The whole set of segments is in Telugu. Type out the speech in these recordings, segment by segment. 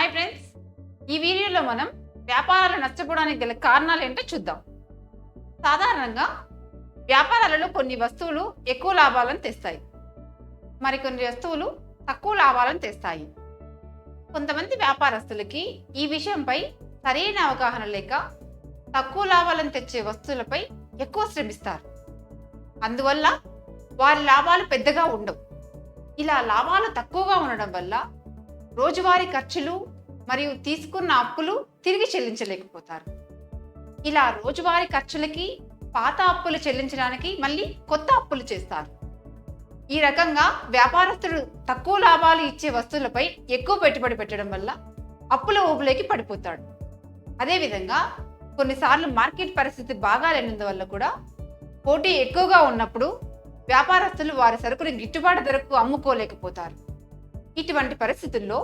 హాయ్ ఫ్రెండ్స్ ఈ వీడియోలో మనం వ్యాపారాలు నష్టపోవడానికి గల కారణాలు ఏంటో చూద్దాం. సాధారణంగా వ్యాపారాలలో కొన్ని వస్తువులు ఎక్కువ లాభాలను తెస్తాయి. మరికొన్ని వస్తువులు తక్కువ లాభాలను తెస్తాయి. కొంతమంది వ్యాపారస్తులకి ఈ విషయంపై సరైన అవగాహన లేక తక్కువ లాభాలను తెచ్చే వస్తువులపై ఎక్కువ శ్రమిస్తారు. అందువల్ల వారి లాభాలు పెద్దగా ఉండవు. ఇలా లాభాలు తక్కువగా ఉండడం వల్ల రోజువారీ ఖర్చులు మరియు తీసుకున్న అప్పులు తిరిగి చెల్లించలేకపోతారు. ఇలా రోజువారీ ఖర్చులకి పాత అప్పులు చెల్లించడానికి మళ్ళీ కొత్త అప్పులు చేస్తారు. ఈ రకంగా వ్యాపారస్తుడు తక్కువ లాభాలు ఇచ్చే వస్తువులపై ఎక్కువ పెట్టుబడి పెట్టడం వల్ల అప్పుల ఊపులోకి పడిపోతాడు. అదేవిధంగా కొన్నిసార్లు మార్కెట్ పరిస్థితి బాగా లేనందువల్ల కూడా పోటీ ఎక్కువగా ఉన్నప్పుడు వ్యాపారస్తులు వారి సరుకుని గిట్టుబాటు ధరకు అమ్ముకోలేకపోతారు. ఇటువంటి పరిస్థితుల్లో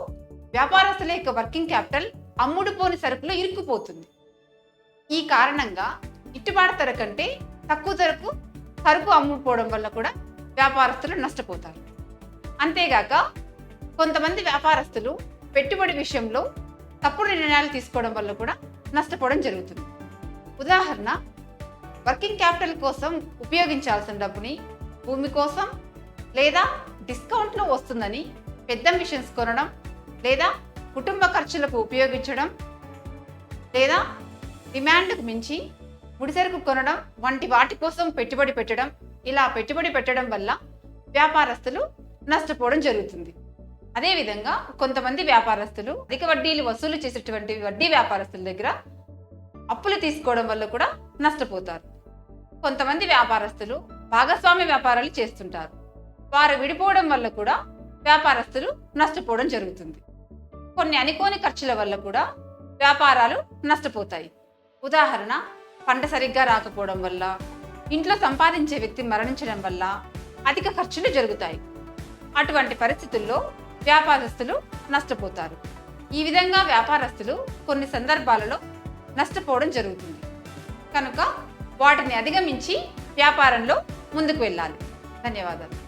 వ్యాపారస్తుల యొక్క వర్కింగ్ క్యాపిటల్ అమ్ముడుపోని సరుకులో ఇరుక్కుపోతుంది. ఈ కారణంగా గిట్టుబాటు ధర కంటే తక్కువ ధరకు సరుకు అమ్ముకోవడం వల్ల కూడా వ్యాపారస్తులు నష్టపోతారు. అంతేగాక కొంతమంది వ్యాపారస్తులు పెట్టుబడి విషయంలో తప్పుడు నిర్ణయాలు తీసుకోవడం వల్ల కూడా నష్టపోవడం జరుగుతుంది. ఉదాహరణ వర్కింగ్ క్యాపిటల్ కోసం ఉపయోగించాల్సిన డబ్బుని భూమి కోసం లేదా డిస్కౌంట్లో వస్తుందని పెద్ద మిషన్స్ కొనడం లేదా కుటుంబ ఖర్చులకు ఉపయోగించడం లేదా డిమాండ్కు మించి ముడిసరుకు కొనడం వంటి వాటి కోసం పెట్టుబడి పెట్టడం ఇలా పెట్టుబడి పెట్టడం వల్ల వ్యాపారస్తులు నష్టపోవడం జరుగుతుంది. అదేవిధంగా కొంతమంది వ్యాపారస్తులు అధిక వడ్డీలు వసూలు చేసేటువంటి వడ్డీ వ్యాపారస్తుల దగ్గర అప్పులు తీసుకోవడం వల్ల కూడా నష్టపోతారు. కొంతమంది వ్యాపారస్తులు భాగస్వామ్య వ్యాపారాలు చేస్తుంటారు. వారు విడిపోవడం వల్ల కూడా వ్యాపారస్తులు నష్టపోవడం జరుగుతుంది. కొన్ని అనుకోని ఖర్చుల వల్ల కూడా వ్యాపారాలు నష్టపోతాయి. ఉదాహరణ పంట సరిగ్గా రాకపోవడం వల్ల ఇంట్లో సంపాదించే వ్యక్తి మరణించడం వల్ల అధిక ఖర్చులు జరుగుతాయి. అటువంటి పరిస్థితుల్లో వ్యాపారస్తులు నష్టపోతారు. ఈ విధంగా వ్యాపారస్తులు కొన్ని సందర్భాలలో నష్టపోవడం జరుగుతుంది. కనుక వాటిని అధిగమించి వ్యాపారంలో ముందుకు వెళ్ళాలి. ధన్యవాదాలు.